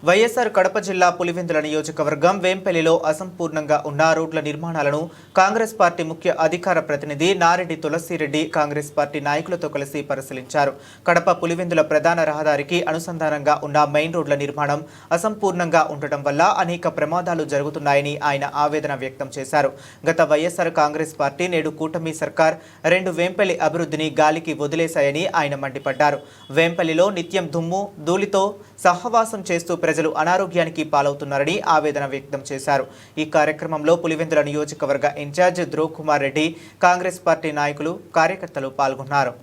వైఎస్ఆర్ కడప జిల్లా పులివెందుల నియోజకవర్గం వేంపల్లిలో అసంపూర్ణంగా ఉన్న రోడ్ల నిర్మాణాలను కాంగ్రెస్ పార్టీ ముఖ్య అధికార ప్రతినిధి నారెడ్డి తులసిరెడ్డి కాంగ్రెస్ పార్టీ నాయకులతో కలిసి పరిశీలించారు. కడప పులివెందుల ప్రధాన రహదారికి అనుసంధానంగా ఉన్న మెయిన్ రోడ్ల నిర్మాణం అసంపూర్ణంగా ఉండటం వల్ల అనేక ప్రమాదాలు జరుగుతున్నాయని ఆయన ఆవేదన వ్యక్తం చేశారు. గత వైఎస్ఆర్ కాంగ్రెస్ పార్టీ నేడు కూటమి సర్కార్ రెండు వేంపల్లి అభివృద్ధిని గాలికి వదిలేశాయని ఆయన మండిపడ్డారు. వేంపల్లిలో నిత్యం దుమ్ము ధూళితో సహవాసం చేస్తూ ప్రజలు అనారోగ్యానికి పాలవుతున్నారని ఆవేదన వ్యక్తం చేశారు. ఈ కార్యక్రమంలో పులివెందుల నియోజకవర్గ ఇన్ఛార్జ్ ధ్రువ్ కుమార్ రెడ్డి కాంగ్రెస్ పార్టీ నాయకులు కార్యకర్తలు పాల్గొన్నారు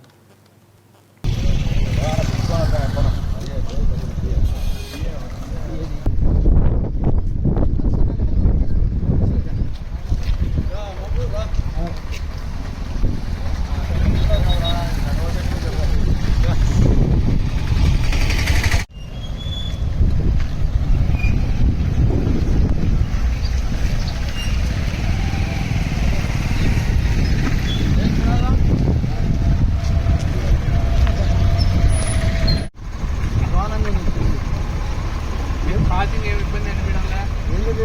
ఏం పార్కింగ్ ఏమి ఇబ్బంది అనిపించడంలే ఎందుకు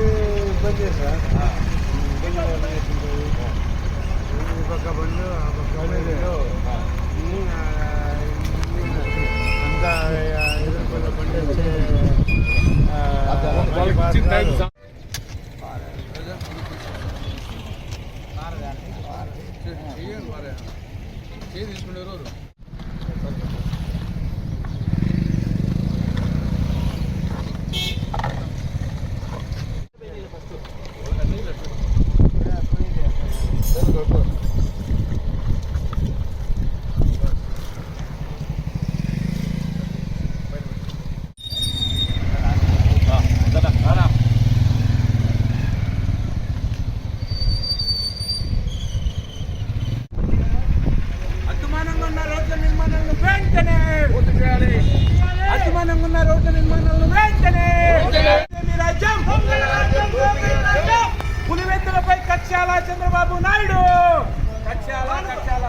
ఇబ్బంది సార్ ఇబ్బంది ఏమవుతుంది? ఈ పక్క బండ్లు ఆ పక్క బండ్లు ఇన్ని, ఆ, ఇన్ని అంతా ఆ, ఎదుర్కొన్న బండి వచ్చే ఆ, వాళ్ళకి ఇచ్చిన టైం కాదు. చేయండి మరి చేయి తీసుకునే రోజు అద్దుమానంగా ఉన్న రోడ్ల నిర్మాణాలను వెంటనే అద్దుమానంగా ఉన్న రోడ్ల నిర్మాణాలను వెంటనే. రాజ్యం. పులివెందులపై కక్షాల చంద్రబాబు నాయుడు. కక్షాల కక్షాల.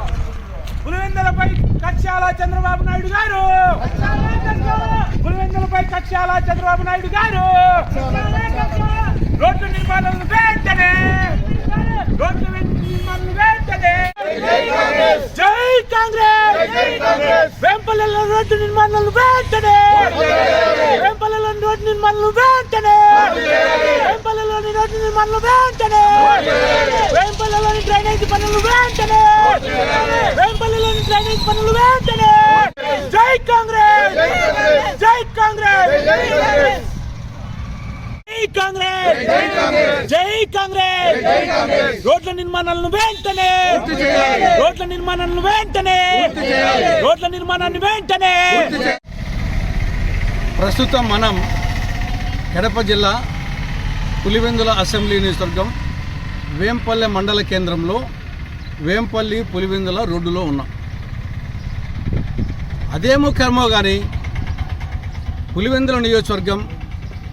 పులివెందులపై కక్షాల చంద్రబాబు నాయుడు గారు. పులివెందులపై కక్షాల చంద్రబాబు నాయుడు గారు. రోడ్ల నిర్మాణాలను వెంటనే. రోడ్ల నిర్మాణాలను వెంటనే. జై కాంగ్రెస్. వెంపల్లిలో రోడ్డు నిర్మాణాలు వెంటనే! వెంపల్లిలో రోడ్డు నిర్మాణాలు వెంటనే! వెంపల్లిలోని రోడ్డు నిర్మాణాలు వెంటనే! వెంపల్లిలోని డ్రైనేజ్ పనులు వెంటనే! వెంపల్లిలోని డ్రైనేజ్ పనులు వెంటనే! జై కాంగ్రెస్! జై కాంగ్రెస్! జై కాంగ్రెస్! జై కాంగ్రెస్! రోడ్ల నిర్మాణాలను వెంటనే! రోడ్ల నిర్మాణాలను వెంటనే! రోడ్ల నిర్మాణాన్ని వెంటనే! ప్రస్తుతం మనం కడప జిల్లా పులివెందుల అసెంబ్లీ నియోజకవర్గం వేంపల్లె మండల కేంద్రంలో వేంపల్లి పులివెందుల రోడ్డులో ఉన్నాం. అదేమో కర్మో కానీ పులివెందుల నియోజకవర్గం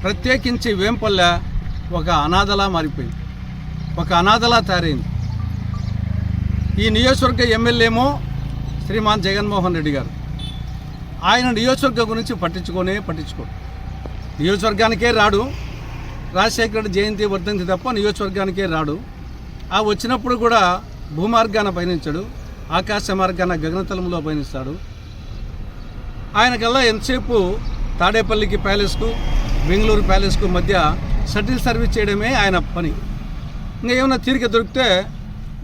ప్రత్యేకించి వేంపల్లె ఒక అనాథలా మారిపోయింది. ఒక అనాథలా తయారైంది. ఈ నియోజకవర్గ ఎమ్మెల్యేమో శ్రీమాన్ జగన్మోహన్ రెడ్డి గారు. ఆయన నియోజకవర్గం గురించి పట్టించుకోనే పట్టించుకోడు. నియోజకవర్గానికే రాడు. రాజశేఖర రెడ్డి జయంతి వర్ధంతి తప్ప నియోజకవర్గానికే రాడు. ఆ వచ్చినప్పుడు కూడా భూమార్గాన పయనించాడు. ఆకాశ మార్గాన గగనతలంలో పయనిస్తాడు. ఆయనకల్లా ఎంతసేపు తాడేపల్లికి ప్యాలెస్కు బెంగళూరు ప్యాలెస్కు మధ్య షటిల్ సర్వీస్ చేయడమే ఆయన పని. ఇంకా ఏమైనా తీరిక దొరికితే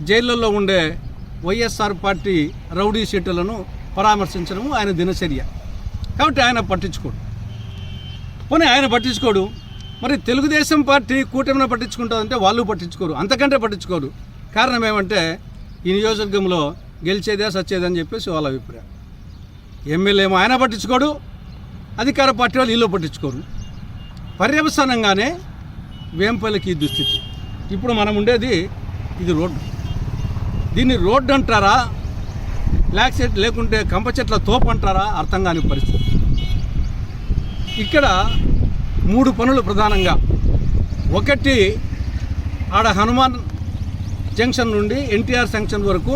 జైళ్ళల్లో ఉండే వైఎస్ఆర్ పార్టీ రౌడీ షీటులను పరామర్శించడము ఆయన దినచర్య. కాబట్టి ఆయన పట్టించుకోడు. పోనీ ఆయన పట్టించుకోడు. మరి తెలుగుదేశం పార్టీ కూటమిని పట్టించుకుంటుందంటే వాళ్ళు పట్టించుకోరు. అంతకంటే పట్టించుకోరు. కారణం ఏమంటే ఈ నియోజకవర్గంలో గెలిచేదే సచ్చేదని చెప్పేసి వాళ్ళ అభిప్రాయం. ఎమ్మెల్యేమో ఆయన పట్టించుకోడు. అధికార పార్టీ వాళ్ళు వీళ్ళు పట్టించుకోరు. పర్యవసానంగానే వేంపల్లికి ఈ దుస్థితి. ఇప్పుడు మనం ఉండేది ఇది రోడ్డు. దీన్ని రోడ్డు అంటారా? బ్లాక్ సెట్ లేకుంటే కంప చెట్ల తోపు అంటారా? అర్థం కాని పరిస్థితి. ఇక్కడ మూడు పనులు ప్రధానంగా. ఒకటి ఆడ హనుమాన్ జంక్షన్ నుండి ఎన్టీఆర్ జంక్షన్ వరకు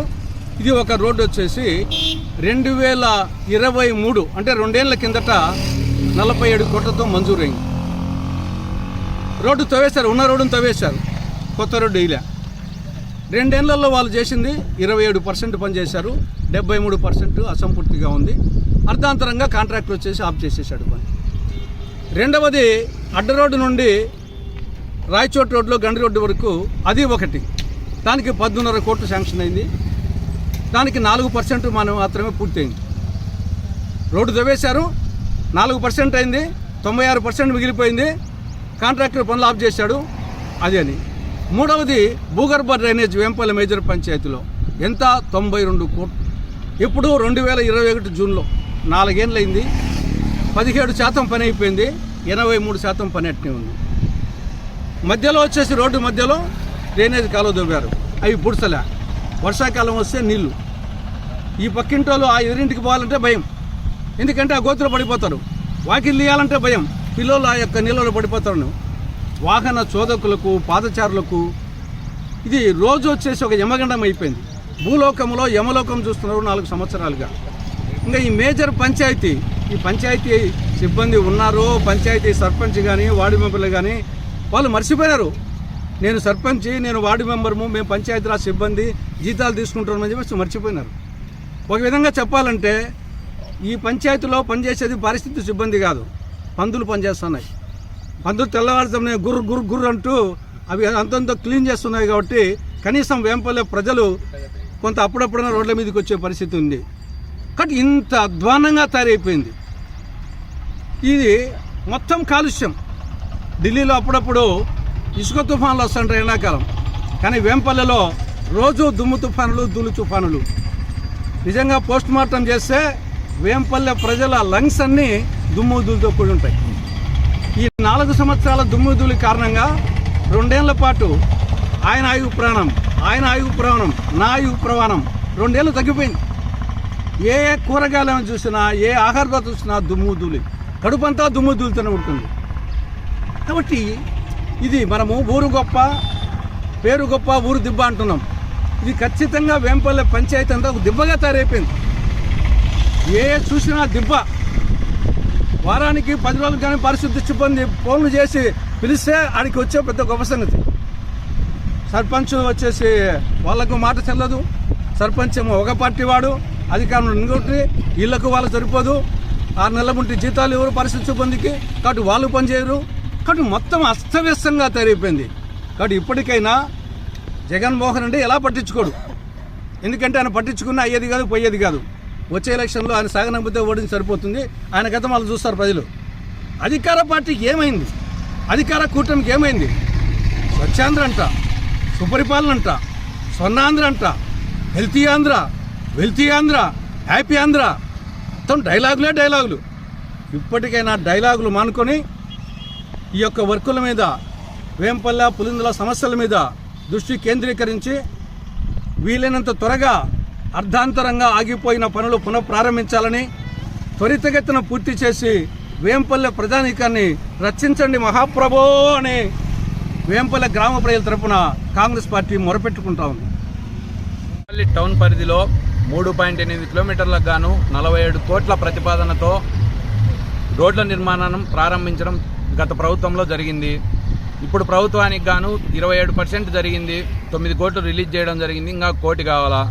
ఇది ఒక రోడ్డు వచ్చేసి రెండు వేల ఇరవై మూడు అంటే రెండేళ్ళ కిందట నలభై ఏడు కోట్లతో మంజూరైంది. రోడ్డు తవ్వేశారు ఉన్న రోడ్డును తవ్వేశారు. కొత్త రోడ్డు ఇలా. రెండేళ్ళలో వాళ్ళు చేసింది ఇరవై ఏడు పర్సెంట్ పనిచేశారు డెబ్బై మూడు పర్సెంట్ అసంపూర్తిగా ఉంది. అర్ధాంతరంగా కాంట్రాక్ట్ వచ్చేసి ఆఫ్ చేసేసాడు పని. రెండవది అడ్డ రోడ్డు నుండి రాయచోట్ రోడ్లో గండి రోడ్డు వరకు అది ఒకటి. దానికి పద్దున్నర కోట్లు శాంక్షన్ అయింది. దానికి నాలుగు పర్సెంట్ మనం మాత్రమే పూర్తయింది. రోడ్డు తవ్వేశారు నాలుగు పర్సెంట్ అయింది తొంభై ఆరు పర్సెంట్ మిగిలిపోయింది. కాంట్రాక్టర్ పనులు ఆఫ్ చేశాడు. అది అని. మూడవది భూగర్భ డ్రైనేజ్ వేంపల్లి మేజర్ పంచాయతీలో ఎంత? తొంభై రెండు కోట్లు ఇప్పుడు రెండు వేల ఇరవై ఒకటి జూన్లో నాలుగేళ్ళైంది పదిహేడు శాతం పని అయిపోయింది. ఎనభై మూడు శాతం పని అట్నే ఉంది. మధ్యలో వచ్చేసి రోడ్డు మధ్యలో డ్రైనేజ్ కాలువ దొవ్వారు. అవి పుడసలే వర్షాకాలం వస్తే నీళ్ళు. ఈ పక్కింటోళ్ళు ఆ ఎదురింటికి పోవాలంటే భయం. ఎందుకంటే ఆ గోతులు పడిపోతారు. వాకిలు తీయాలంటే భయం. పిల్లలు ఆ యొక్క నీళ్ళలో పడిపోతారు వాహన చోదకులకు పాదచారులకు ఇది రోజు వచ్చేసి ఒక యమగండం అయిపోయింది. భూలోకంలో యమలోకం చూస్తున్నారు నాలుగు సంవత్సరాలుగా. ఇంకా ఈ మేజర్ పంచాయతీ ఈ పంచాయతీ సిబ్బంది ఉన్నారో పంచాయతీ సర్పంచ్ కానీ వార్డు మెంబర్లు కానీ వాళ్ళు మర్చిపోయారు నేను సర్పంచ్ నేను వార్డు మెంబర్ము మేము పంచాయతీరాజ్ సిబ్బంది జీతాలు తీసుకుంటున్నామని చెప్పేసి మర్చిపోయినారు. ఒక విధంగా చెప్పాలంటే ఈ పంచాయతీలో పనిచేసేది పరిస్థితి సిబ్బంది కాదు. పందులు పనిచేస్తున్నాయి. పందులు తెల్లవారుజామున గుర్రు గుర్రు గుర్రు అంటూ అవి అంతంత క్లీన్ చేస్తున్నాయి కాబట్టి కనీసం వేంపల్లె ప్రజలు కొంత అప్పుడప్పుడైనా రోడ్ల మీదకి వచ్చే పరిస్థితి ఉంది. కాబట్టి ఇంత అధ్వానంగా తయారైపోయింది. ఇది మొత్తం కాలుష్యం. ఢిల్లీలో అప్పుడప్పుడు ఇసుక తుఫాన్లు వస్తుంటాయి ఎండాకాలం. కానీ వేంపల్లెలో రోజు దుమ్ము తుఫానులు దులు తుఫానులు. నిజంగా పోస్ట్ మార్టం చేస్తే వేంపల్లె ప్రజల లంగ్స్ అన్నీ దుమ్ము కూడి ఉంటాయి. ఈ నాలుగు సంవత్సరాల దుమ్ము ధూళి కారణంగా రెండేళ్ళ పాటు ఆయన ఆయువు ప్రాణం ఆయన ఆయువు ప్రవణం నా ఆయువు ప్రవాణం రెండేళ్ళు తగ్గిపోయింది. ఏ ఏ కూరగాయలను చూసినా ఏ ఆహార చూసినా దుమ్ము ధూళి కడుపంతా దుమ్ము ధూళితోనే ఉంటుంది. కాబట్టి ఇది మనము ఊరు గొప్ప పేరు గొప్ప ఊరు దిబ్బ అంటున్నాం. ఇది ఖచ్చితంగా వేంపల్లె పంచాయతీ అంతా ఒక దిబ్బగా తయారైపోయింది. ఏ చూసినా దిబ్బ వారానికి పది రోజులు కానీ పరిశుద్ధి సిబ్బంది ఫోన్లు చేసి పిలిస్తే ఆడికి వచ్చే పెద్ద గొప్ప సంగతి. సర్పంచ్ వచ్చేసి వాళ్ళకు మాట చెల్లదు. సర్పంచ్ ఏమో ఒక పార్టీ వాడు అధికారులు ఇంకొకటి వీళ్ళకు వాళ్ళు సరిపోదు. ఆరు నెలల ముంటి జీతాలు ఎవరు పరిస్థితి సిబ్బందికి? కాబట్టి వాళ్ళు పనిచేయరు కాబట్టి మొత్తం అస్తవ్యస్తంగా తయారైపోయింది. కాబట్టి ఇప్పటికైనా జగన్మోహన్ రెడ్డి ఎలా పట్టించుకోడు? ఎందుకంటే ఆయన పట్టించుకున్న అయ్యేది కాదు పోయేది కాదు. వచ్చే ఎలక్షన్లో ఆయన సాగనంపితే ఓడింది సరిపోతుంది. ఆయన గతం వాళ్ళు చూస్తారు ప్రజలు. అధికార పార్టీకి ఏమైంది? అధికార కూటమికి ఏమైంది? స్వచ్ఛాంధ్ర అంట సుపరిపాలన అంట స్వర్ణాంధ్ర అంట healthy Andhra wealthy Andhra happy Andhra. మొత్తం డైలాగులే డైలాగులు. ఇప్పటికైనా డైలాగులు మానుకొని ఈ యొక్క వర్కుల మీద వేంపల్ల పులిందుల సమస్యల మీద దృష్టి కేంద్రీకరించి వీలైనంత త్వరగా అర్ధాంతరంగా ఆగిపోయిన పనులు పునఃప్రారంభించాలని త్వరితగతిన పూర్తి చేసి వేంపల్లె ప్రజానీకాన్ని రక్షించండి మహాప్రభో అని వేంపల్లె గ్రామ ప్రజల తరపున కాంగ్రెస్ పార్టీ మొరపెట్టుకుంటా ఉంది. టౌన్ పరిధిలో మూడు పాయింట్ ఎనిమిది కిలోమీటర్లకు గాను నలభై ఏడు కోట్ల ప్రతిపాదనతో రోడ్ల నిర్మాణం ప్రారంభించడం గత ప్రభుత్వంలో జరిగింది. ఇప్పుడు ప్రభుత్వానికి గాను ఇరవై ఏడు పర్సెంట్ జరిగింది. తొమ్మిది కోట్లు రిలీజ్ చేయడం జరిగింది. ఇంకా కోటి కావాలా?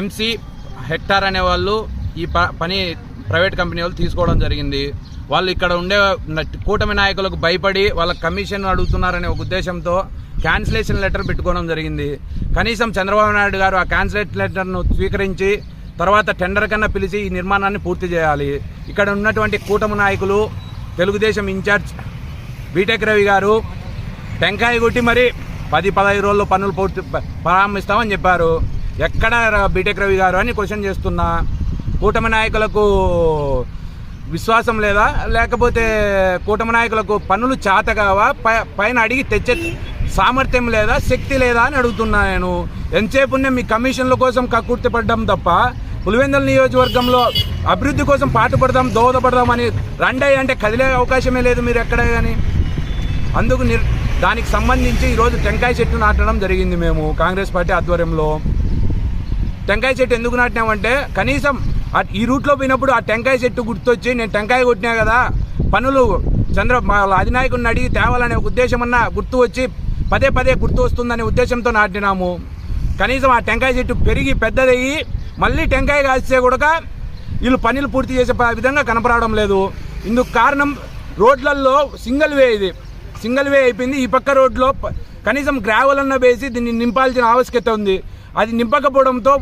ఎంసీ హెక్టార్ అనే వాళ్ళు ఈ ప పని ప్రైవేట్ కంపెనీ వాళ్ళు తీసుకోవడం జరిగింది. వాళ్ళు ఇక్కడ ఉండే కూటమి నాయకులకు భయపడి వాళ్ళ కమిషన్ అడుగుతున్నారనే ఒక ఉద్దేశంతో క్యాన్సిలేషన్ లెటర్ పెట్టుకోవడం జరిగింది. కనీసం చంద్రబాబు నాయుడు గారు ఆ క్యాన్సిలేట్ లెటర్ను స్వీకరించి తర్వాత టెండర్ కన్నా పిలిచి ఈ నిర్మాణాన్ని పూర్తి చేయాలి. ఇక్కడ ఉన్నటువంటి కూటమి నాయకులు తెలుగుదేశం ఇన్ఛార్జ్ బీటెక్ రవి గారు టెంకాయ కొట్టి మరి పది పదహైదు రోజుల్లో పనులు పూర్తి ప్రారంభిస్తామని చెప్పారు. ఎక్కడ బీటెక్ రవి గారు అని క్వశ్చన్ చేస్తున్నా. కూటమి నాయకులకు విశ్వాసం లేదా? లేకపోతే కూటమి నాయకులకు పనులు చేతగావా? పై- పైన అడిగి తెచ్చే సామర్థ్యం లేదా? శక్తి లేదా అని అడుగుతున్నా నేను. ఎంతసేపు ఉన్న మీ కమిషన్ల కోసం కక్కుర్తి పడ్డం తప్ప పులివెందుల నియోజకవర్గంలో అభివృద్ధి కోసం పాటుపడదాం దోహదపడదాం అని రండయ్య అంటే కదిలే అవకాశమే లేదు మీరు ఎక్కడ కానీ. అందుకు నిర్ దానికి సంబంధించి ఈరోజు టెంకాయ చెట్టు నాటడం జరిగింది మేము కాంగ్రెస్ పార్టీ ఆధ్వర్యంలో. టెంకాయ చెట్టు ఎందుకు నాటినామంటే కనీసం ఈ రూట్లో పోయినప్పుడు ఆ టెంకాయ చెట్టు గుర్తొచ్చి నేను టెంకాయ కొట్టినా కదా పనులు చంద్ర అధినాయకుడిని అడిగి తేవాలనే ఒక ఉద్దేశం అన్న గుర్తు వచ్చి పదే పదే గుర్తు వస్తుందనే ఉద్దేశంతో నాటినాము. కనీసం ఆ టెంకాయ చెట్టు పెరిగి పెద్దదయ్యి మళ్ళీ టెంకాయ కాస్తే కూడా వీళ్ళు పనులు పూర్తి చేసే విధంగా కనపడడం లేదు. ఇందుకు కారణం రోడ్లలో సింగిల్ వే ఇది. సింగిల్ వే అయిపోయింది. ఈ పక్క రోడ్లో కనీసం గ్రావెల్ అన్న వేసి దీన్ని నింపాల్సిన ఆవశ్యకత ఉంది. అది నింపకపోవడంతో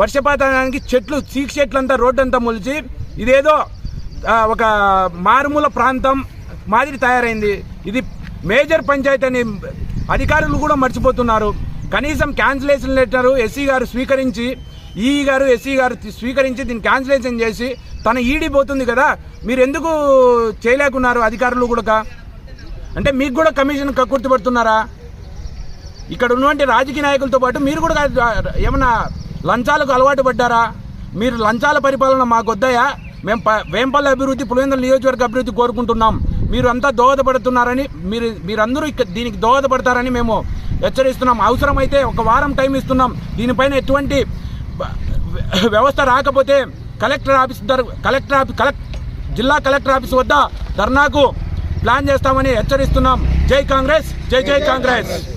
వర్షపాతానికి చెట్లు చీక్ చెట్లు అంతా రోడ్డు అంతా మొలిచి ఇదేదో ఒక మారుమూల ప్రాంతం మాదిరి తయారైంది. ఇది మేజర్ పంచాయతీ అని అధికారులు కూడా మర్చిపోతున్నారు. కనీసం క్యాన్సిలేషన్ లెటర్ ఎస్సీ గారు స్వీకరించి ఈ గారు ఎస్సీ గారు స్వీకరించి దీన్ని క్యాన్సిలేషన్ చేసి తన ఈడీ పోతుంది కదా మీరు ఎందుకు చేయలేకున్నారు అధికారులు కూడా? అంటే మీకు కూడా కమిషన్ కక్కుర్తిపడుతున్నారా ఇక్కడ ఉన్నటువంటి రాజకీయ నాయకులతో పాటు మీరు కూడా ఏమన్నా లంచాలకు అలవాటు పడ్డారా? మీరు లంచాల పరిపాలన మాకు వద్దాయా? మేము ప- వేంపల్లి అభివృద్ధి పులివెందుల నియోజకవర్గ అభివృద్ధి కోరుకుంటున్నాం. మీరు అంతా దోహదపడుతున్నారని మీరు మీరందరూ ఇక్కడ దీనికి దోహదపడతారని మేము హెచ్చరిస్తున్నాం. అవసరమైతే ఒక వారం టైం ఇస్తున్నాం. దీనిపైన ఎటువంటి వ్యవస్థ రాకపోతే కలెక్టర్ ఆఫీస్ దర్- కలెక్టర్ ఆఫీస్ కలెక్ట్ జిల్లా కలెక్టర్ ఆఫీస్ వద్ద ధర్నాకు ప్లాన్ చేస్తామని హెచ్చరిస్తున్నాం. జై కాంగ్రెస్ జై జై కాంగ్రెస్.